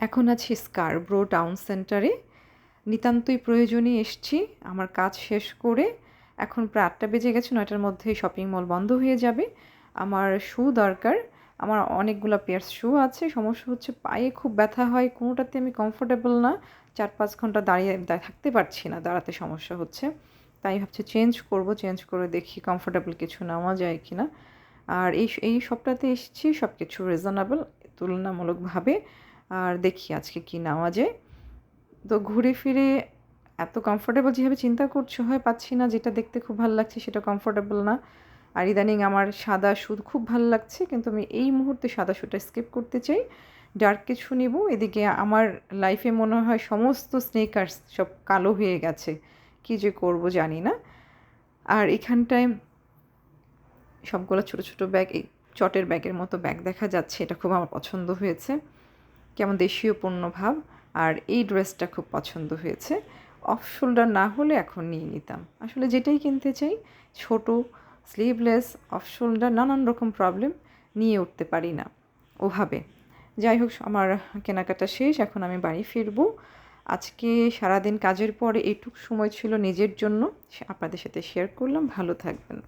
এখন আছি Scarborough town সেন্টারে নিতান্তই প্রয়োজনে এসছি, আমার কাজ শেষ করে। এখন প্রায় আটটা বেজে গেছে, নয়টার মধ্যে শপিং মল বন্ধ হয়ে যাবে। আমার শু দরকার, আমার অনেকগুলো পেয়ার্স শু আছে। সমস্যা হচ্ছে পায়ে খুব ব্যথা হয়, কোনোটাতে আমি কমফোর্টেবল না। চার পাঁচ ঘণ্টা দাঁড়িয়ে থাকতে পারছি না, দাঁড়াতে সমস্যা হচ্ছে। তাই ভাবছি চেঞ্জ করব চেঞ্জ করে দেখি কমফোর্টেবল কিছু নেওয়া যায় কি না আর এই এই সবটাতে এসেছি সব কিছু রিজনেবল তুলনামূলকভাবে। আর দেখি আজকে কি নেওয়া যায় তো ঘুরে ফিরে এত কমফোর্টেবল যেভাবে চিন্তা করছ, হয় পাচ্ছি না যেটা দেখতে খুব ভালো লাগছে সেটা কমফোর্টেবল না। আর ইদানিং আমার সাদা সুদ খুব ভালো লাগছে, কিন্তু আমি এই মুহূর্তে সাদা সুটা স্কিপ করতে চাই। ডার্ক কিছু নেব, এদিকে আমার লাইফে মনে হয় সমস্ত স্নেকার্স সব কালো হয়ে গেছে। কি যে করব জানি না। আর এখানটায় সবগুলো ছোট ছোট ব্যাগ এই চটের ব্যাগের মতো ব্যাগ দেখা যাচ্ছে, এটা খুব আমার পছন্দ হয়েছে। কেমন দেশীয় পণ্য ভাব, আর এই ড্রেসটা খুব পছন্দ হয়েছে। অফ শোল্ডার না হলে এখন নিয়ে নিতাম। আসলে যেটাই কিনতে চাই, ছোট স্লিভলেস অফ শোল্ডার নানান রকম প্রবলেম নিয়ে উঠতে পারি না ওভাবে। যাই হোক, আমার কেনাকাটা শেষ, এখন আমি বাড়ি ফিরবো। আজকে সারাদিন কাজের পরে এইটুকু সময় ছিল নিজের জন্য। আপনাদের সাথে শেয়ার করলাম। ভালো থাকবেন।